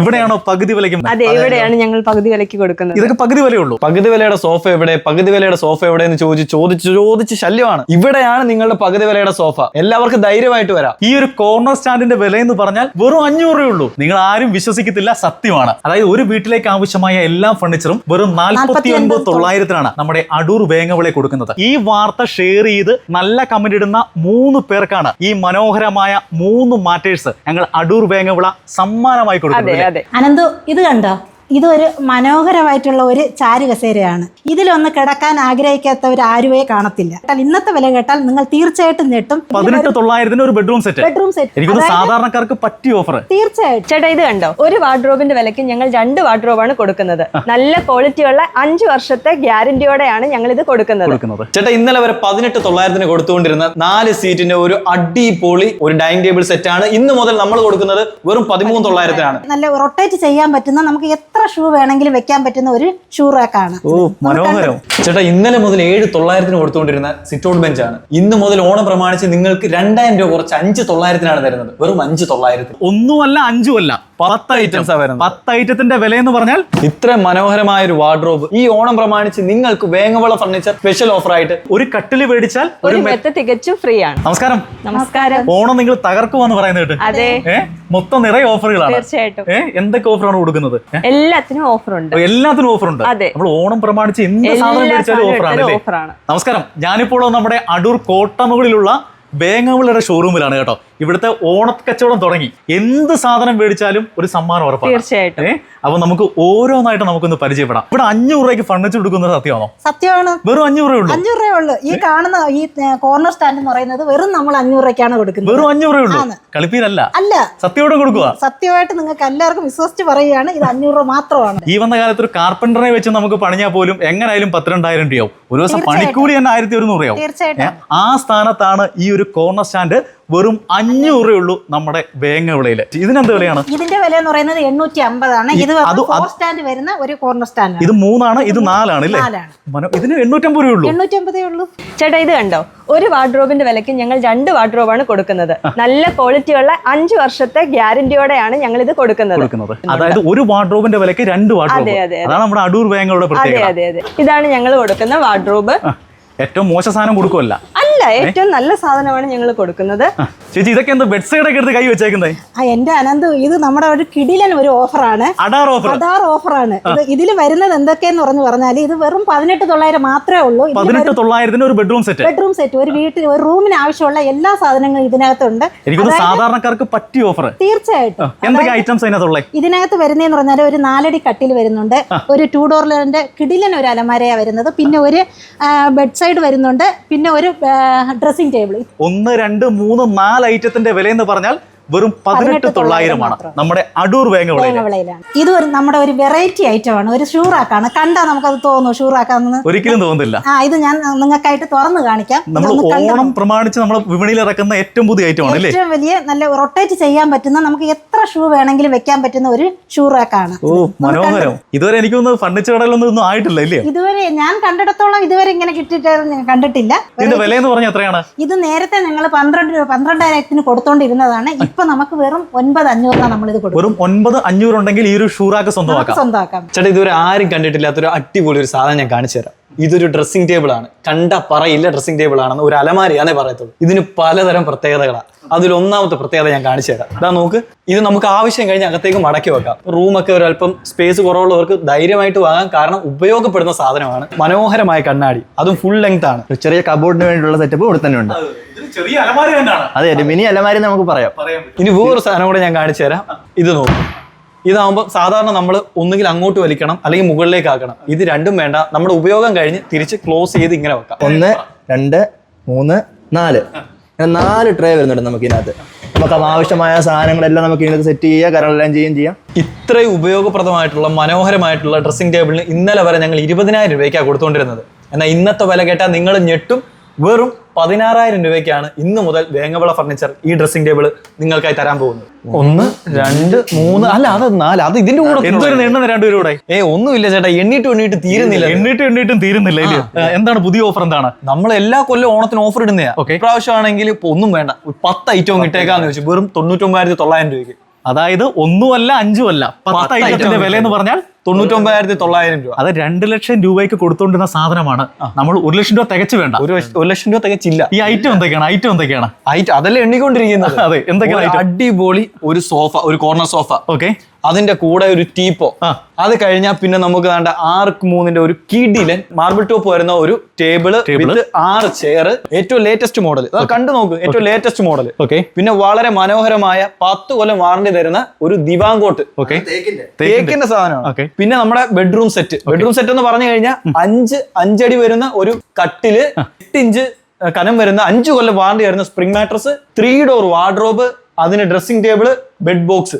ഇവിടെയാണോ പകുതി വിലയ്ക്ക് അതെ ഇവിടെയാണ് ഞങ്ങൾ പകുതി വിലയ്ക്ക് കൊടുക്കുന്നത്. ഇതൊക്കെ പകുതി വിലയുള്ളൂ. പകുതി വിലയുടെ സോഫ എവിടെ? പകുതി വിലയുടെ സോഫ എവിടെ എന്ന് ചോദിച്ച് ചോദിച്ച് ചോദിച്ച് ശല്യമാണ്. ഇവിടെയാണ് നിങ്ങളുടെ പകുതി വിലയുടെ സോഫ. എല്ലാവർക്കും ധൈര്യമായിട്ട് വരാം. ഈ ഒരു കോർണർ സ്റ്റാൻഡിന്റെ വില എന്ന് പറഞ്ഞാൽ വെറും അഞ്ഞൂറ് രൂപയുള്ളൂ. നിങ്ങൾ ആരും വിശ്വസിക്കത്തില്ല സത്യമാണ്. അതായത് ഒരു വീട്ടിലേക്ക് ആവശ്യമായ എല്ലാ ഫർണിച്ചറും വെറും നാൽപ്പത്തി ഒൻപത് തൊള്ളായിരത്തിനാണ് നമ്മുടെ അടൂർ വേങ്ങവിളെ കൊടുക്കുന്നത്. ഈ വാർത്ത ഷെയർ ചെയ്ത് നല്ല കമന്റ് ഇടുന്ന മൂന്ന് പേർക്കാണ് ഈ മനോഹരമായ മൂന്ന് മാറ്റേഴ്സ് ഞങ്ങൾ അടൂർ വേങ്ങവിള സമ്മാനമായി കൊടുക്കുന്നത് അതെ. അനന്തു ഇത് കണ്ടോ? ഇതൊരു മനോഹരമായിട്ടുള്ള ഒരു ചാരു കസേരയാണ് ഇതിലൊന്ന് കിടക്കാൻ ആഗ്രഹിക്കാത്തവർ ആരുവേ കാണത്തില്ല. ഇന്നത്തെ വില കേട്ടാൽ നിങ്ങൾ തീർച്ചയായിട്ടും ഞെട്ടും. പതിനെട്ട് തൊള്ളായിരത്തിന് ഒരു ബെഡ്റൂം സെറ്റ് ബെഡ്റൂം സെറ്റ് എനിക്ക് സാധാരണക്കാർക്ക് പറ്റിയ ഓഫർ തീർച്ചയായിട്ടും. ചേട്ടാ ഇത് കണ്ടോ? ഒരു വാർഡ്രോബിന്റെ വിലയ്ക്ക് ഞങ്ങൾ രണ്ട് വാർഡ്രോബ് ആണ് കൊടുക്കുന്നത്. നല്ല ക്വാളിറ്റിയുള്ള അഞ്ച് വർഷത്തെ ഗ്യാരണ്ടിയോടെയാണ് ഞങ്ങൾ ഇത് കൊടുക്കുന്നത്. കൊടുക്കുന്നത്. ചേട്ടാ ഇന്നലെ വരെ പതിനെട്ട് തൊള്ളായിരത്തിന് കൊടുത്തുകൊണ്ടിരുന്ന നാല് സീറ്റിന്റെ ഒരു അടിപൊളി ഒരു ഡൈനിങ് ടേബിൾ സെറ്റ് ആണ്. ഇന്ന് മുതൽ നമ്മൾ കൊടുക്കുന്നത് വെറും പതിമൂന്ന് തൊള്ളായിരത്തിനാണ്. നല്ല റൊട്ടേറ്റ് ചെയ്യാൻ പറ്റുന്ന നമുക്ക് എത്ര ഷൂ വേണമെങ്കിലും വെക്കാൻ പറ്റുന്ന ഒരു ഷൂ റാക്കാണ് ഓ മനോഹരം. ചേട്ടാ ഇന്നലെ മുതൽ ഏഴ് തൊള്ളായിരത്തിന് കൊടുത്തുകൊണ്ടിരുന്ന സിറ്റ് ഔട്ട് ബെഞ്ച് ആണ്. ഇന്ന് മുതൽ ഓണം പ്രമാണിച്ച് നിങ്ങൾക്ക് രണ്ടായിരം രൂപ കുറച്ച് അഞ്ച് തൊള്ളായിരത്തിനാണ് തരുന്നത്. വെറും അഞ്ച് തൊള്ളായിരത്തിന്. ഒന്നുമല്ല അഞ്ചുമല്ല പത്ത് ഐറ്റംസ് വരുന്നത്. പത്ത് ഐറ്റത്തിന്റെ വില എന്ന് പറഞ്ഞാൽ ഇത്ര മനോഹരമായ ഒരു വാർഡ്രോബ് ഈ ഓണം പ്രമാണിച്ച് നിങ്ങൾക്ക് വേങ്ങവള ഫർണിച്ചർ സ്പെഷ്യൽ ഓഫർ ആയിട്ട് ഒരു കട്ടിൽ മേടിച്ചാൽ ഒരു മെത്ത തികച്ചും ഫ്രീ ആണ്. നമസ്കാരം. നമസ്കാരം. ഓണം നിങ്ങൾ തകർക്കുമെന്ന് പറയുന്നത് കേട്ട്. അതെ. മൊത്തം നിറയെ ഓഫറുകളാണ് തീർച്ചയായിട്ടും. എന്തൊക്കെ ഓഫറാണ് കൊടുക്കുന്നത്? എല്ലാത്തിനും ഓഫർ ഉണ്ട് എല്ലാത്തിനും ഓഫർ ഉണ്ട്. നമ്മൾ ഓണം പ്രമാണിച്ച് എന്ത് സാധനം മേടിച്ചാലും ഓഫറാണ് ഓഫറാണ്. നമസ്കാരം. ഞാനിപ്പോൾ നമ്മുടെ അടൂർ കോട്ടമുകളിലുള്ള ബേങ്ങാവിളയുടെ ഷോറൂമിലാണ് കേട്ടോ. ഇവിടുത്തെ ഓണക്കച്ചവടം തുടങ്ങി. എന്ത് സാധനം മേടിച്ചാലും ഒരു സമ്മാനം ഉറപ്പാണ്. തീർച്ചയായിട്ടും. അപ്പൊ നമുക്ക് ഓരോന്നായിട്ട് നമുക്കൊന്ന് പരിചയപ്പെടാം. ഇവിടെ അഞ്ഞൂറ് രൂപയ്ക്ക് ഫർണിച്ചർ കൊടുക്കുന്നത് സത്യമാണോ? സത്യമാണ്. വെറും അഞ്ഞൂറ് രൂപ അഞ്ഞൂറ് രൂപ ഉള്ളു. ഈ കാണുന്ന ഈ കോർണർ സ്റ്റാൻഡ് എന്ന് പറയുന്നത് വെറും നമ്മൾ അഞ്ഞൂറ് രൂപയ്ക്കാണ് കൊടുക്കുന്നത്. വെറും അഞ്ഞൂറ് രൂപ ഉള്ളൂ. കളിപ്പീരല്ല. അല്ല. സത്യയോടെ കൊടുക്കുക. സത്യമായിട്ട് നിങ്ങൾക്ക് എല്ലാവർക്കും വിശ്വസിച്ച് പറയുകയാണ് ഇത് അഞ്ഞൂറ് രൂപ മാത്രമാണ്. ഈ വന്ന കാലത്ത് ഒരു കാർപ്പന്ററെ വെച്ച് നമുക്ക് പണിഞ്ഞാൽ പോലും എങ്ങനായാലും പത്തിരണ്ടായിരം രൂപയാവും. ഒരു ദിവസം പണിക്കൂലി തന്നെ ആയിരത്തി ഒരുന്നൂറ് രൂപയാവും. തീർച്ചയായിട്ടും. ആ സ്ഥാനത്താണ് ഈ ഒരു കോർണർ സ്റ്റാൻഡ് വെറും അഞ്ഞൂറ് ഉള്ളൂ നമ്മുടെ വേങ്ങ വിളയിൽ ഇതിനെന്ത് വിലയാണ്? ഇതിന്റെ വില എന്ന് പറയുന്നത് എണ്ണൂറ്റി അമ്പതാണ് ഇത് സ്റ്റാൻഡ് വരുന്ന ഒരു കോർണർ സ്റ്റാൻഡ് ഇത് മൂന്നാണ് ഇത് നാലാണ്. അല്ലേ ഇതിന് എണ്ണൂറ്റമ്പത് രൂപയുള്ളൂ എണ്ണൂറ്റി അമ്പതേ ഉള്ളൂ. ചേട്ടാ ഇത് കണ്ടോ? ഒരു വാർഡ്രോബിന്റെ വിലയ്ക്ക് ഞങ്ങൾ രണ്ട് വാർഡ്രോബ് ആണ് കൊടുക്കുന്നത്. നല്ല ക്വാളിറ്റിയുള്ള അഞ്ച് വർഷത്തെ ഗ്യാരണ്ടിയോടെയാണ് ഞങ്ങൾ ഇത് കൊടുക്കുന്നത്. കൊടുക്കുന്നത്. അതായത് ഒരു വാർഡ്രോബിന്റെ വിലക്ക് രണ്ട് വാർഡ്രോബ് അതെ, അതെ, അതെ. അതാണ് നമ്മുടെ അടൂർ വേങ്ങളുടെ പ്രത്യേകത. അതെ അതെ. ഇതാണ് ഞങ്ങൾ കൊടുക്കുന്ന വാർഡ്രോബ് ഏറ്റവും മോശ സാധനം കൊടുക്കുമല്ല അല്ല ഏറ്റവും നല്ല സാധനമാണ് ഞങ്ങൾ കൊടുക്കുന്നത്. ചേച്ചി ഇതൊക്കെ എന്താ ബെഡ് സൈഡ് ഒക്കെ എടുത്ത് കൈ വെച്ചേക്കുന്നത് ആ എന്റെ അനന്ത് ഇത് നമ്മുടെ ഒരു കിടിലൻ ഒരു ഓഫറാണ്. അടാർ ഓഫർ. അതാർ ഓഫറാണ്. ഇത് ഇതിൽ വരുന്നത് എന്തൊക്കെയെന്ന് പറഞ്ഞു പറഞ്ഞാൽ ഇത് വെറും പതിനെട്ട് തൊള്ളായിരം മാത്രമേ ഉള്ളൂ. പതിനെട്ട് തൊള്ളായിരത്തിന് ഒരു ബെഡ്റൂം സെറ്റ് ബെഡ്റൂം സെറ്റ് ഒരു വീട്ടിൽ ഒരു റൂമിന് ആവശ്യമുള്ള എല്ലാ സാധനങ്ങളും ഇതിനകത്തുണ്ട്. സാധാരണക്കാർക്ക് പറ്റിയ ഓഫർ തീർച്ചയായിട്ടും. എന്തൊക്കെ ഐറ്റംസ് അതിനകത്തുള്ളത് ഇതിനകത്ത് വരുന്നതെന്ന് പറഞ്ഞാൽ ഒരു നാലടി കട്ടിൽ വരുന്നുണ്ട്. ഒരു ടൂ ഡോറിലെ കിടിലൻ ഒരു അലമാരയാണ് വരുന്നത്. പിന്നെ ഒരു ബെഡ് സൈഡ് വരുന്നുണ്ട്. പിന്നെ ഒരു ഡ്രസ്സിംഗ് ടേബിൾ ഒന്ന് രണ്ട് മൂന്ന് നാല് ഐറ്റത്തിന്റെ വില എന്ന് പറഞ്ഞാൽ വെറും പതിനെട്ട് തൊള്ളായിരമാണ്. നമ്മുടെ അടൂർ വേങ്ങ ഇത് ഒരു നമ്മുടെ ഒരു വെറൈറ്റി ഐറ്റം ആണ്. ഒരു ഷൂറാക്കാണ്. കണ്ടാൽ നമുക്കത് തോന്നുന്നു ഷൂറാക്കാന്ന്. ഒരിക്കലും തോന്നുന്നില്ല. ആ ഇത് ഞാൻ നിങ്ങൾക്കായിട്ട് തുറന്നു കാണിക്കാം. നമ്മൾ ഓണം പ്രമാണിച്ച് നമ്മൾ വിപണിയിൽ ഇറക്കുന്ന ഏറ്റവും പുതിയ ഐറ്റം ആണ് അല്ലേ ഏറ്റവും വലിയ നല്ല റൊട്ടേറ്റ് ചെയ്യാൻ പറ്റുന്ന നമുക്ക് എത്ര ഷൂ വേണമെങ്കിലും വെക്കാൻ പറ്റുന്ന ഒരു ഷൂറാക്കാണ്. ഓ മനോഹരം. ഇതുവരെ എനിക്കൊന്ന് ഫർണിച്ചർ കടയിലൊന്നും ഒന്നും ആയിട്ടില്ല ഇല്ലേ? ഇതുവരെ ഞാൻ കണ്ടിടത്തോളം ഇതുവരെ ഇങ്ങനെ കിട്ടിയിട്ട് കണ്ടിട്ടില്ല. ഇതിന്റെ വില എന്ന് പറഞ്ഞാൽ എത്രയാണ്? ഇത് നേരത്തെ ഞങ്ങൾ പന്ത്രണ്ട് പന്ത്രണ്ടായിരത്തിന് കൊടുത്തോണ്ടിരുന്നതാണ്. ഇപ്പൊ നമുക്ക് വെറും ഒൻപത് അഞ്ഞൂറിനാണ് നമ്മൾ ഇത് കൊടുക്കും വെറും ഒൻപത് അഞ്ഞൂറ് ഉണ്ടെങ്കിൽ ഈ ഒരു ഷൂറാക്ക് സ്വന്തമാക്കാം. സ്വന്തമാക്കാം. ചേട്ടാ ഇതുവരെ ആരും കണ്ടിട്ടില്ലാത്തൊരു അടിപൊളി ഒരു സാധനം ഞാൻ കാണിച്ചു തരാം. ഇതൊരു ഡ്രസ്സിംഗ് ടേബിൾ ആണ്. കണ്ട പറയില്ല ഡ്രസ്സിംഗ് ടേബിൾ ആണെന്ന് ഒരു അലമാരിയാണേ പറയത്തുള്ളൂ. ഇതിന് പലതരം പ്രത്യേകതകളാണ് അതിൽ ഒന്നാമത്തെ പ്രത്യേകത ഞാൻ കാണിച്ചു തരാം. ഇതാ നോക്ക് ഇത് നമുക്ക് ആവശ്യം കഴിഞ്ഞ് അകത്തേക്ക് മടക്കി വെക്കാം. റൂമൊക്കെ ഒരു അല്പം സ്പേസ് കുറവുള്ളവർക്ക് ധൈര്യമായിട്ട് വാങ്ങാൻ കാരണം ഉപയോഗപ്പെടുന്ന സാധനമാണ് മനോഹരമായ കണ്ണാടി. അതും ഫുൾ ലെങ്ത് ആണ്. ഒരു ചെറിയ കബോർഡിന് വേണ്ടിയുള്ള സെറ്റപ്പ് ഇവിടെ തന്നെ ഉണ്ട്. ചെറിയ അലമാരി തന്നെയാണ്. അതെ അതെ മിനി അലമാരി നമുക്ക് പറയാം. ഇനി വേറൊരു സാധനം കൂടെ ഞാൻ കാണിച്ചു തരാം. ഇത് നോക്കും. ഇതാവുമ്പോൾ സാധാരണ നമ്മൾ ഒന്നുകിൽ അങ്ങോട്ട് വലിക്കണം അല്ലെങ്കിൽ മുകളിലേക്ക് ആക്കണം. ഇത് രണ്ടും വേണ്ട. നമ്മുടെ ഉപയോഗം കഴിഞ്ഞ് തിരിച്ച് ക്ലോസ് ചെയ്ത് ഇങ്ങനെ വെക്കാം. ഒന്ന് രണ്ട് മൂന്ന് നാല്. നാല് ട്രേ വരുന്നുണ്ട് നമുക്ക് ഇതിനകത്ത്. നമുക്ക് ആവശ്യമായ സാധനങ്ങളെല്ലാം നമുക്ക് ഇതിനകത്ത് സെറ്റ് ചെയ്യുക കരളെല്ലാം ചെയ്യുകയും ചെയ്യാം. ഇത്രയും ഉപയോഗപ്രദമായിട്ടുള്ള മനോഹരമായിട്ടുള്ള ഡ്രസ്സിംഗ് ടേബിളിന് ഇന്നലെ വരെ ഞങ്ങൾ ഇരുപതിനായിരം രൂപയ്ക്കാണ് കൊടുത്തുകൊണ്ടിരുന്നത്. എന്നാൽ ഇന്നത്തെ വില കേട്ടാൽ നിങ്ങൾ ഞെട്ടും വെറും പതിനാറായിരം രൂപയ്ക്കാണ് ഇന്ന് മുതൽ വേങ്ങവിള ഫർണിച്ചർ ഈ ഡ്രസ്സിംഗ് ടേബിൾ നിങ്ങൾക്കായി തരാൻ പോകുന്നത്. ഒന്ന് രണ്ട് മൂന്ന് അല്ല അത് നാല് അത് ഇതിന്റെ കൂടെ എന്തൊരു എണ്ണ രണ്ടുപേരൂടെ ഏ ഒന്നുമില്ല ചേട്ടാ എണ്ണീട്ട് എണ്ണീട്ട് തീരുന്നില്ല. എണ്ണിട്ടും എണ്ണിട്ടും തീരുന്നില്ല ഇല്ല? എന്താണ് പുതിയ ഓഫർ എന്താണ്? നമ്മൾ എല്ലാ കൊല്ലം ഓണത്തിന് ഓഫർ ഇടുന്നതാ ഓക്കെ പ്രാവശ്യം ആണെങ്കിൽ ഇപ്പൊ ഒന്നും വേണ്ട ഒരു പത്ത് ഐറ്റവും കിട്ടേക്കാന്ന് വെച്ചു. വെറും തൊണ്ണൂറ്റൊമ്പതിനായിരത്തി തൊള്ളായിരം രൂപയ്ക്ക്. അതായത് ഒന്നുമല്ല അഞ്ചുമല്ല പത്ത് ഐറ്റത്തിന്റെ വില എന്ന് പറഞ്ഞാൽ തൊണ്ണൂറ്റൊമ്പതിനായിരത്തി തൊള്ളായിരം രൂപ. അത് രണ്ട് ലക്ഷം രൂപയ്ക്ക് കൊടുത്തോണ്ടിരുന്ന സാധനമാണ്. നമ്മൾ ഒരു ലക്ഷം രൂപ തികച്ചു വേണ്ട. ഒരു ഒരു ലക്ഷം രൂപ തികച്ചില്ല. ഈ ഐറ്റം എന്തൊക്കെയാണ്? ഐറ്റം എന്തൊക്കെയാണ്? ഐറ്റം അതല്ലേ എണ്ണിക്കൊണ്ടിരിക്കുന്നത്. അതെ, എന്തൊക്കെയാണ്? അടിപൊളി ഒരു സോഫ ഒരു കോർണർ സോഫ. ഓക്കെ. അതിന്റെ കൂടെ ഒരു ടീപ്പോ. ആ. അത് കഴിഞ്ഞാൽ പിന്നെ നമുക്ക് വേണ്ട ആർക്ക് മൂന്നിന്റെ ഒരു കിഡിലൻ മാർബിൾ ടോപ്പ് വരുന്ന ഒരു ടേബിൾ. വിത്ത് ആറ് ചെയർ ഏറ്റവും ലേറ്റസ്റ്റ് മോഡൽ അത് കണ്ടു നോക്ക് ഏറ്റവും ലേറ്റസ്റ്റ് മോഡൽ ഓക്കെ പിന്നെ വളരെ മനോഹരമായ പത്ത് കൊല്ലം വാറണ്ടി തരുന്ന ഒരു ദിവാങ്കോട്ട്. ഓക്കെ തേക്കിന്റെ. സാധനമാണ്. പിന്നെ നമ്മുടെ ബെഡ്റൂം സെറ്റ് ബെഡ്റൂം സെറ്റ് എന്ന് പറഞ്ഞു കഴിഞ്ഞാൽ അഞ്ച് അഞ്ചടി വരുന്ന ഒരു കട്ടിൽ എട്ട് ഇഞ്ച് കനം വരുന്ന അഞ്ചു കൊല്ലം വാറണ്ടി വരുന്ന spring mattress three door wardrobe അതിന് dressing table bed box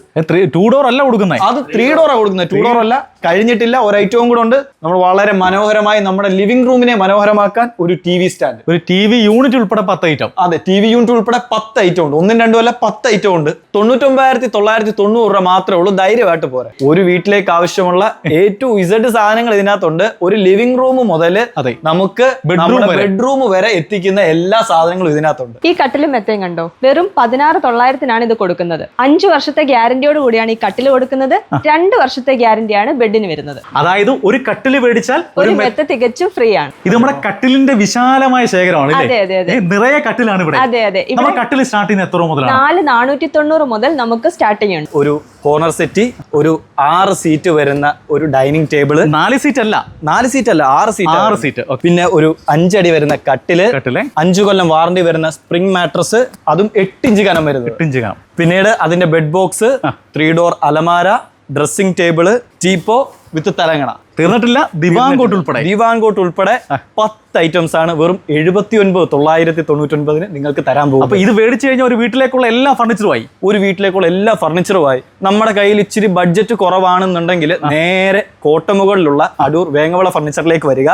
two door അല്ല കൊടുക്കുന്നത് അത് ത്രീ ഡോർ കൊടുക്കുന്നത്. ടു ഡോർ അല്ല. കഴിഞ്ഞിട്ടില്ല. ഒരു ഐറ്റവും കൂടെ ഉണ്ട്. നമ്മൾ വളരെ മനോഹരമായി നമ്മുടെ ലിവിംഗ് റൂമിനെ മനോഹരമാക്കാൻ ഒരു ടി വി സ്റ്റാൻഡ് ഒരു ടി വി യൂണിറ്റ് ഉൾപ്പെടെ പത്ത് ഐറ്റം അതെ ടി വി യൂണിറ്റ് ഉൾപ്പെടെ പത്ത് ഐറ്റം ഉണ്ട്. ഒന്നും രണ്ടും അല്ല പത്ത് ഐറ്റം ഉണ്ട്. തൊണ്ണൂറ്റൊമ്പതിനായിരത്തി തൊള്ളായിരത്തി തൊണ്ണൂറ് രൂപ മാത്രമേ ഉള്ളൂ. ധൈര്യമായിട്ട് പോരെ. ഒരു വീട്ടിലേക്ക് ആവശ്യമുള്ള എ ടു ഇസഡ് സാധനങ്ങൾ ഇതിനകത്തുണ്ട്. ഒരു ലിവിംഗ് റൂം മുതൽ അതെ. നമുക്ക്. ബെഡ്റൂം വരെ എത്തിക്കുന്ന എല്ലാ സാധനങ്ങളും ഇതിനകത്തുണ്ട്. ഈ കട്ടിലും മെത്തയും കണ്ടോ? വെറും പതിനാറ് തൊള്ളായിരത്തിനാണ് ഇത് കൊടുക്കുന്നത്. അഞ്ചു വർഷത്തെ ഗ്യാരണ്ടിയോട് കൂടിയാണ് ഈ കട്ടിൽ കൊടുക്കുന്നത്. രണ്ട് വർഷത്തെ ഗ്യാരണ്ടിയാണ് ബെഡിന് വരുന്നത്. അതായത് ഒരു കട്ടിൽ മേടിച്ചാൽ ഒരു മെത്ത തികച്ചും ഫ്രീ ആണ്. ഇത് നമ്മുടെ കട്ടിലിന്റെ വിശാലമായ ശേഖരമാണ് അതെ, അതെ, അതെ. നിറയെ കട്ടിലാണ് ഇവിടെ. അതെ അതെ. ഇവിടെ കട്ടിൽ സ്റ്റാർട്ടിങ് എത്ര രൂപ മുതലാണ്? നാല് നാനൂറ്റി തൊണ്ണൂറ് മുതൽ നമുക്ക് സ്റ്റാർട്ടിംഗ് ഉണ്ട്. ഒരു കോർണർ സെറ്റ് ഒരു ആറ് സീറ്റ് വരുന്ന ഒരു ഡൈനിങ് ടേബിൾ നാല് സീറ്റ് അല്ല. നാല് സീറ്റ് അല്ല ആറ് സീറ്റ് ആറ് സീറ്റ് പിന്നെ ഒരു അഞ്ചടി വരുന്ന കട്ടിൽ കട്ടിൽ. അഞ്ചു കൊല്ലം വാറണ്ടി വരുന്ന സ്പ്രിംഗ് മാട്രസ് അതും എട്ടിഞ്ച് കനം വരുന്നത്. എട്ടിഞ്ച് കനം. പിന്നീട് അതിന്റെ ബെഡ് ബോക്സ് ത്രീ ഡോർ അലമാര ഡ്രസ്സിംഗ് ടേബിൾ ടീപ്പോ വിത്ത് തലങ്ങണ. തീർന്നിട്ടില്ല. ദിവാങ്കോട്ട് ഉൾപ്പെടെ ദിവാങ്കോട്ട് ഉൾപ്പെടെ പത്ത് ഐറ്റംസ് ആണ്. വെറും എഴുപത്തി ഒൻപത് തൊള്ളായിരത്തി തൊണ്ണൂറ്റി ഒൻപതിന് നിങ്ങൾക്ക് തരാൻ പോകും അപ്പൊ ഇത് മേടിച്ചു കഴിഞ്ഞാൽ ഒരു വീട്ടിലേക്കുള്ള എല്ലാ ഫർണിച്ചറുമായി ഒരു വീട്ടിലേക്കുള്ള എല്ലാ ഫർണിച്ചറുമായി നമ്മുടെ കയ്യിൽ ഇച്ചിരി ബഡ്ജറ്റ് കുറവാണെന്നുണ്ടെങ്കിൽ നേരെ കോട്ടമുകളിലുള്ള അടൂർ വേങ്ങവള ഫർണിച്ചറിലേക്ക് വരിക.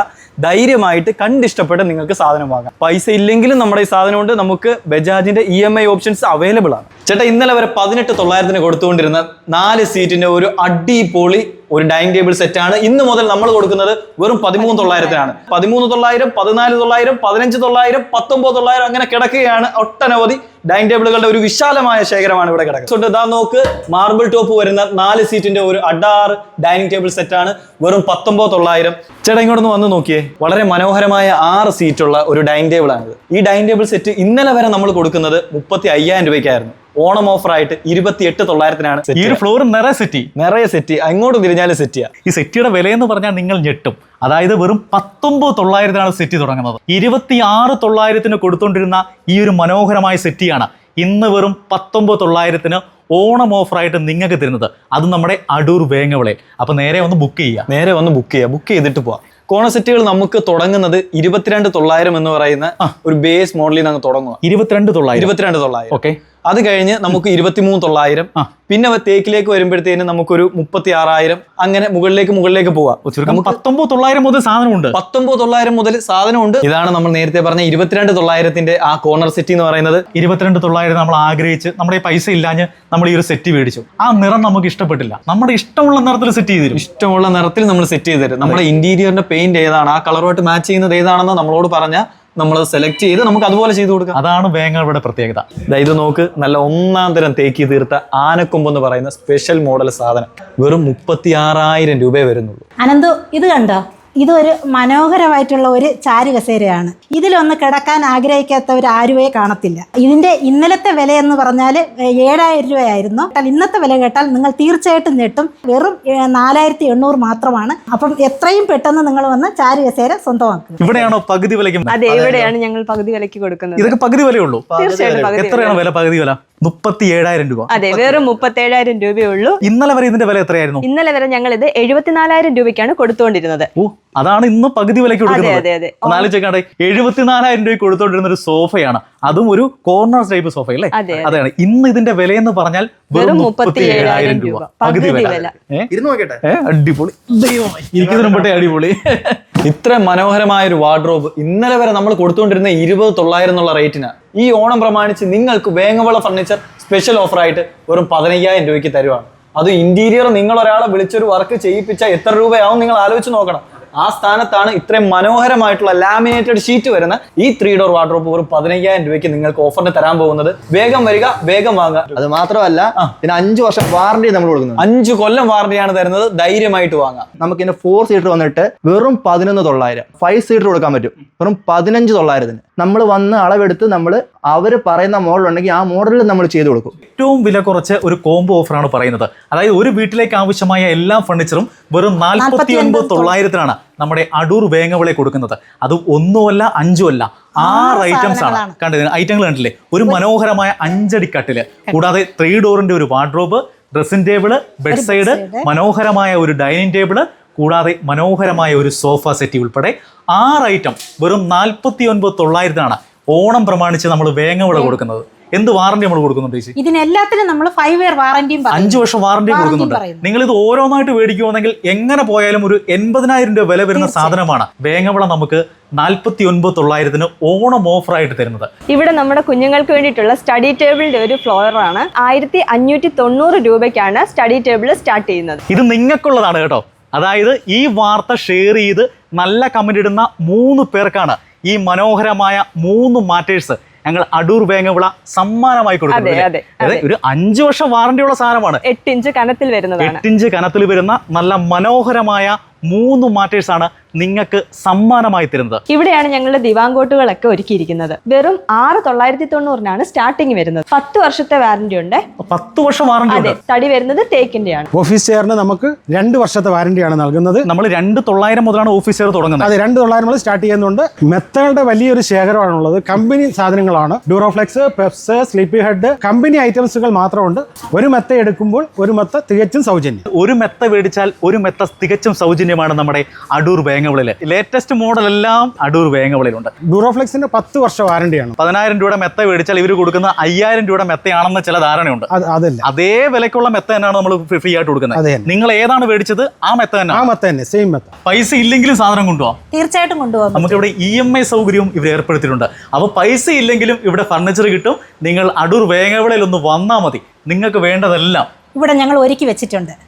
ധൈര്യമായിട്ട് കണ്ടിഷ്ടപ്പെട്ട് നിങ്ങൾക്ക് സാധനം വാങ്ങാം. പൈസ ഇല്ലെങ്കിലും നമ്മുടെ ഈ സാധനം കൊണ്ട് നമുക്ക് ബജാജിന്റെ E M I options available ആണ്. ചേട്ടാ ഇന്നലെ വരെ പതിനെട്ട് തൊള്ളായിരത്തിന് കൊടുത്തുകൊണ്ടിരുന്ന നാല് സീറ്റിന്റെ ഒരു അടിപൊളി ഒരു ഡൈനിങ് ടേബിൾ സെറ്റ് ആണ്. ഇന്ന് മുതൽ നമ്മൾ കൊടുക്കുന്നത് വെറും പതിമൂന്ന് തൊള്ളായിരത്തിനാണ്. പതിമൂന്ന് തൊള്ളായിരം പതിനാല് തൊള്ളായിരം പതിനഞ്ച് തൊള്ളായിരം പത്തൊമ്പത് തൊള്ളായിരം അങ്ങനെ കിടക്കുകയാണ് ഒട്ടനവധി ഡൈനിങ് ടേബിളുകളുടെ ഒരു വിശാലമായ ശേഖരമാണ് ഇവിടെ കിടക്കുന്നത്. ഇതാ നോക്ക് മാർബിൾ ടോപ്പ് വരുന്ന നാല് സീറ്റിന്റെ ഒരു അഡാറ് ഡൈനിങ് ടേബിൾ സെറ്റ് ആണ്. വെറും പത്തൊമ്പത് തൊള്ളായിരം. ചേട്ടാ ഇങ്ങോട്ടൊന്ന് വന്ന് നോക്കിയേ. വളരെ മനോഹരമായ ആറ് സീറ്റുള്ള ഒരു ഡൈനിങ് ആണ് ഈ ഡൈനിങ് ടേബിൾ സെറ്റ് ഇന്നലെ വരെ നമ്മൾ കൊടുക്കുന്നത് മുപ്പത്തി അയ്യായിരം രൂപയ്ക്കായിരുന്നു. ഓണം ഓഫർ ആയിട്ട് ഇരുപത്തിയെട്ട് തൊള്ളായിരത്തിനാണ് ഈ ഒരു ഫ്ലോർ നിറയെ സെറ്റി നിറയെ സെറ്റ് അങ്ങോട്ട് തിരിഞ്ഞാലും സെറ്റ് ചെയ്യാം. ഈ സെറ്റിയുടെ വില എന്ന് പറഞ്ഞാൽ നിങ്ങൾ ഞെട്ടും. അതായത് വെറും പത്തൊമ്പത് തൊള്ളായിരത്തിനാണ് സെറ്റ് തുടങ്ങുന്നത്. ഇരുപത്തി ആറ് തൊള്ളായിരത്തിന് കൊടുത്തുകൊണ്ടിരുന്ന ഈ ഒരു മനോഹരമായ സെറ്റിയാണ് ഇന്ന് വെറും പത്തൊമ്പത് തൊള്ളായിരത്തിന് ഓണം ഓഫറായിട്ട് നിങ്ങൾക്ക് തരുന്നത്. അത് നമ്മുടെ അടൂർ വേങ്ങവിളയിൽ. അപ്പൊ നേരെ ഒന്ന് ബുക്ക് ചെയ്യുക. നേരെ ഒന്ന് ബുക്ക് ചെയ്യാം ബുക്ക് ചെയ്തിട്ട് പോവാം. കോണ സെറ്റുകൾ നമുക്ക് തുടങ്ങുന്നത് ഇരുപത്തിരണ്ട് തൊള്ളായിരം എന്ന് പറയുന്ന ഒരു ബേസ് മോഡലിൽ നിന്ന് തുടങ്ങുക. ഇരുപത്തിരണ്ട് തൊള്ളായിരം. ഇരുപത്തിരണ്ട് തൊള്ളായിരം. ഓക്കെ അത് കഴിഞ്ഞ് നമുക്ക് ഇരുപത്തിമൂന്ന് തൊള്ളായിരം. പിന്നെ തേക്കിലേക്ക് വരുമ്പോഴത്തേന് നമുക്കൊരു മുപ്പത്തി ആറായിരം അങ്ങനെ മുകളിലേക്ക് മുകളിലേക്ക് പോവാം. പത്തൊമ്പത് തൊള്ളായിരം മുതൽ സാധനമുണ്ട്. പത്തൊമ്പത് തൊള്ളായിരം മുതൽ സാധനമുണ്ട്. ഇതാണ് നമ്മൾ നേരത്തെ പറഞ്ഞ ഇരുപത്തിരണ്ട് തൊള്ളായിരത്തിന്റെ ആ കോർണർ സെറ്റ് എന്ന് പറയുന്നത്. ഇരുപത്തിരണ്ട് തൊള്ളായിരം നമ്മൾ ആഗ്രഹിച്ച് നമ്മുടെ ഈ പൈസ ഇല്ലാഞ്ഞ് നമ്മൾ ഈ ഒരു സെറ്റ് മേടിച്ചു. ആ നിറം നമുക്ക് ഇഷ്ടപ്പെട്ടില്ല. നമ്മുടെ ഇഷ്ടമുള്ള നിറത്തിൽ സെറ്റ് ചെയ്തു ഇഷ്ടമുള്ള നിറത്തിൽ നമ്മൾ സെറ്റ് ചെയ്തു തരും. നമ്മുടെ ഇന്റീരിയറിന്റെ പെയിന്റ് ഏതാണ്? ആ കളറുമായിട്ട് മാച്ച് ചെയ്യുന്നത് ഏതാണെന്ന് നമ്മളോട് പറഞ്ഞാൽ നമ്മൾ സെലക്ട് ചെയ്ത് നമുക്ക് അതുപോലെ ചെയ്തു കൊടുക്കാം. അതാണ് വേങ്ങയുടെ പ്രത്യേകത. ദാ ഇത് നോക്ക് നല്ല ഒന്നാം തരം തേക്കി തീർത്ത ആനക്കൊമ്പ് എന്ന് പറയുന്ന സ്പെഷ്യൽ മോഡൽ സാധനം. വെറും മുപ്പത്തി ആറായിരം രൂപയെ വരുന്നുള്ളൂ. അനന്തു ഇത് കണ്ടോ? ഇതൊരു മനോഹരമായിട്ടുള്ള ഒരു ചാരു കസേരയാണ് ഇതിലൊന്ന് കിടക്കാൻ ആഗ്രഹിക്കാത്തവർ ആരുവേ കാണത്തില്ല. ഇതിന്റെ ഇന്നലത്തെ വില എന്ന് പറഞ്ഞാൽ ഏഴായിരം രൂപയായിരുന്നു. എന്നാൽ ഇന്നത്തെ വില കേട്ടാൽ നിങ്ങൾ തീർച്ചയായിട്ടും ഞെട്ടും. വെറും നാലായിരത്തി എണ്ണൂറ് മാത്രമാണ്. അപ്പം എത്രയും പെട്ടെന്ന് നിങ്ങൾ വന്ന് ചാരു കസേര സ്വന്തമാക്കുക. ഇവിടെയാണോ പകുതി വിലയ്ക്ക് അതെ ഇവിടെയാണ് ഞങ്ങൾ പകുതി വിലയ്ക്ക് കൊടുക്കുന്നത്. ഇതൊക്കെ പകുതി വിലയുള്ളൂ തീർച്ചയായിട്ടും എത്രയാണ് വില? പകുതി വില? മുപ്പത്തി ഏഴായിരം രൂപ. അതെ വെറും മുപ്പത്തേഴായിരം രൂപയേ ഉള്ളൂ. ഇന്നലെ വരെ ഇതിന്റെ വില എത്രയായിരുന്നു? ഇന്നലെ വരെ ഞങ്ങൾ ഇത് എഴുപത്തിനാലായിരം രൂപയ്ക്കാണ് കൊടുത്തുകൊണ്ടിരുന്നത് ഓ അതാണ് ഇന്ന് പകുതി വിലയ്ക്ക് കൊടുക്കുന്നത്. അതെ അതെ. ഒന്നാലോചിക്കാണ്ട് എഴുപത്തിനാലായിരം രൂപ കൊടുത്തോണ്ടിരുന്ന ഒരു സോഫയാണ്. അതും ഒരു കോർണർ ടൈപ്പ് സോഫ അല്ലേ? അതെ, അതെ. അതാണ്. ഇന്ന് ഇതിന്റെ വില എന്ന് പറഞ്ഞാൽ വെറും മുപ്പത്തി ഏഴായിരം 37,000 രൂപ. പകുതി വില. അടിപൊളി. ദൈവമേ. ഇരിക്കുന്നതിന് മുമ്പേ അടിപൊളി. ഇത്ര മനോഹരമായ ഒരു വാർഡ്രോബ് ഇന്നലെ വരെ നമ്മൾ കൊടുത്തുകൊണ്ടിരുന്ന ഇരുപത് തൊള്ളായിരം എന്നുള്ള റേറ്റിന് ഈ ഓണം പ്രമാണിച്ച് നിങ്ങൾക്ക് വേങ്ങവള ഫർണിച്ചർ സ്പെഷ്യൽ ഓഫറായിട്ട് വെറും പതിനയ്യായിരം രൂപയ്ക്ക് തരുവാണ്. അത് ഇന്റീരിയർ നിങ്ങൾ ഒരാളെ വിളിച്ചൊരു വർക്ക് ചെയ്യിപ്പിച്ചാൽ എത്ര രൂപയാവും നിങ്ങൾ ആലോചിച്ച് നോക്കണം. ആ സ്ഥാനത്താണ് ഇത്രയും മനോഹരമായിട്ടുള്ള ലാമിനേറ്റഡ് ഷീറ്റ് വരുന്ന ഈ ത്രീ ഡോർ വാർഡ്രോപ്പ് ഒരു പതിനയ്യായിരം രൂപയ്ക്ക് നിങ്ങൾക്ക് ഓഫറിന് തരാൻ പോകുന്നത്. വേഗം വരിക വേഗം വാങ്ങുക. അത് മാത്രമല്ല പിന്നെ അഞ്ച് വർഷം വാറണ്ടി നമ്മൾ കൊടുക്കുന്നത് അഞ്ചു കൊല്ലം വാറണ്ടിയാണ് തരുന്നത്. ധൈര്യമായിട്ട് വാങ്ങാം. നമുക്ക് ഇതിന്റെ ഫോർ സീറ്റർ വന്നിട്ട് വെറും പതിനൊന്ന് തൊള്ളായിരം. ഫൈവ് സീറ്റർ കൊടുക്കാൻ പറ്റും. വെറും പതിനഞ്ച് തൊള്ളായിരത്തിന്. നമ്മൾ വന്ന് അളവെടുത്ത് നമ്മൾ അവർ പറയുന്ന മോഡൽ ഉണ്ടെങ്കിൽ ആ മോഡലിൽ നമ്മൾ ചെയ്ത് കൊടുക്കും. ഏറ്റവും വില കുറച്ച് ഒരു കോംബോ ഓഫറാണ് പറയുന്നത്. അതായത് ഒരു വീട്ടിലേക്ക് ആവശ്യമായ എല്ലാ ഫർണിച്ചറും വെറും നാൽപ്പത്തി ഒൻപത് തൊള്ളായിരത്തിനാണ് നമ്മുടെ അടൂർ വേങ്ങവിളെ കൊടുക്കുന്നത്. അത് ഒന്നുമല്ല അഞ്ചുമല്ല ആറ് ഐറ്റംസ് ആണ് കണ്ടത് ഐറ്റങ്ങൾ കണ്ടില്ലേ ഒരു മനോഹരമായ അഞ്ചടി കട്ടിൽ. കൂടാതെ ത്രീ ഡോറിന്റെ ഒരു wardrobe dressing table bed side മനോഹരമായ ഒരു ഡൈനിങ് ടേബിൾ കൂടാതെ മനോഹരമായ ഒരു സോഫ സെറ്റ് ഉൾപ്പെടെ ആറ് ഐറ്റം വെറും നാൽപ്പത്തി ഒൻപത് തൊള്ളായിരത്തിനാണ് ഓണം പ്രമാണിച്ച് നമ്മൾ വേങ്ങവിള കൊടുക്കുന്നത്. എന്ത് വാറണ്ടി നമ്മൾ കൊടുക്കുന്നുണ്ട് ചേച്ചി ഇതിനെല്ലാത്തിനും നമ്മൾ ഫൈവ് ഇയർ വാറന്റിയും അഞ്ചു വർഷം വാറണ്ടി വാറണ്ടിയും കൊടുക്കുന്നുണ്ട്. നിങ്ങൾ ഇത് ഓരോന്നായിട്ട് മേടിക്കുവാണെങ്കിൽ എങ്ങനെ പോയാലും ഒരു എൺപതിനായിരം രൂപ വില വരുന്ന സാധനമാണ് വേങ്ങവിള നമുക്ക് നാൽപ്പത്തി ഒൻപത് തൊള്ളായിരത്തിന് ഓണം ഓഫറായിട്ട് തരുന്നത്. ഇവിടെ നമ്മുടെ കുഞ്ഞുങ്ങൾക്ക് വേണ്ടിയിട്ടുള്ള സ്റ്റഡി ടേബിളിന്റെ ഒരു ഫ്ലോർ ആണ്. ആയിരത്തി അഞ്ഞൂറ്റി തൊണ്ണൂറ് രൂപയ്ക്കാണ് സ്റ്റഡി ടേബിൾ സ്റ്റാർട്ട് ചെയ്യുന്നത്. ഇത് നിങ്ങൾക്കുള്ളതാണ് കേട്ടോ. അതായത് ഈ വാർത്ത ഷെയർ ചെയ്ത് നല്ല കമന്റ് ഇടുന്ന മൂന്ന് പേർക്കാണ് ഈ മനോഹരമായ മൂന്ന് മാറ്റേഴ്സ് ഞങ്ങൾ അടൂർ വേങ്ങവിള സമ്മാനമായി കൊടുക്കുന്നത് ഒരു അഞ്ചു വർഷം വാറണ്ടിയുള്ള സാധനമാണ്. എട്ട് ഇഞ്ച് കനത്തിൽ വരുന്നതാണ്. എട്ടിഞ്ച് കനത്തിൽ വരുന്ന നല്ല മനോഹരമായ മൂന്ന് മാറ്റേഴ്സ് ആണ് നിങ്ങൾക്ക് സമ്മാനമായി തരുന്നത്. ഇവിടെയാണ് ഞങ്ങളുടെ ദിവാങ്കോട്ടുകളൊക്കെ ഒരുക്കിയിരിക്കുന്നത്. വെറും ആറ് തൊള്ളായിരത്തി തൊണ്ണൂറിനാണ് സ്റ്റാർട്ടിങ് വരുന്നത്. പത്ത് വർഷത്തെ വാറന്റി ഉണ്ട്. പത്ത് വർഷം വാറന്റി അതെ തടി വരുന്നത് തേക്കിന്റെയാണ്. ഓഫീസ് ചെയറിന് നമുക്ക് രണ്ട് വർഷത്തെ വാറണ്ടിയാണ് നൽകുന്നത്. നമ്മൾ രണ്ട് തൊള്ളായിരം മുതലാണ് ഓഫീസ് ചെയർ തുടങ്ങുന്നത്. അതെ രണ്ട് തൊള്ളായിരം മുതൽ സ്റ്റാർട്ട് ചെയ്യുന്നുണ്ട്. മെത്തകളുടെ വലിയൊരു ശേഖരമാണുള്ളത്. കമ്പനി സാധനങ്ങളാണ്. Duroflex Peps Sleepy Head company ഐറ്റംസുകൾ മാത്രമുണ്ട്. ഒരു മെത്ത എടുക്കുമ്പോൾ ഒരു മെത്ത തികച്ചും സൗജന്യം. ഒരു മെത്ത മേടിച്ചാൽ ഒരു മെത്ത തികച്ചും സൗജന്യമാണ് നമ്മുടെ അടൂർ വേങ്ങവിളിൽ ലേറ്റസ്റ്റ് മോഡൽ എല്ലാം അടൂർ വേങ്ങവിളിലുണ്ട് ഡ്യൂറോഫ്ലെക്സിന്റെ പത്ത് വർഷ വാരണ്ടിയാണ് പതിനായിരം രൂപയുടെ മെത്ത മേടിച്ചാൽ ഇവർ കൊടുക്കുന്ന അയ്യായിരം രൂപയുടെ മെത്തയാണെന്ന് ചില ധാരണയുണ്ട്. അത് അതല്ല. അതേ വിലക്കുള്ള മെത്ത തന്നെയാണ് നമ്മൾ ഫ്രീ ആയിട്ട് കൊടുക്കുന്നത്. നിങ്ങൾ ഏതാണ് മേടിച്ചത്? ആ മെത്ത തന്നെ. ആ മെത്ത തന്നെ സെയിം മെത്ത. പൈസ ഇല്ലെങ്കിലും സാധനം കൊണ്ടുപോകാം തീർച്ചയായിട്ടും കൊണ്ടുപോകാം നമുക്ക് ഇവിടെ ഇ എം ഐ സൗകര്യവും ഇവർ ഏർപ്പെടുത്തിയിട്ടുണ്ട്. അപ്പോൾ പൈസ ഇല്ലെങ്കിലും ഇവിടെ ഫർണിച്ചർ കിട്ടും. നിങ്ങൾ അടൂർ വേങ്ങവിളയിൽ ഒന്ന് വന്നാൽ മതി. നിങ്ങൾക്ക് വേണ്ടതെല്ലാം. ഇവിടെ ഞങ്ങൾ ഒരുക്കി വെച്ചിട്ടുണ്ട്.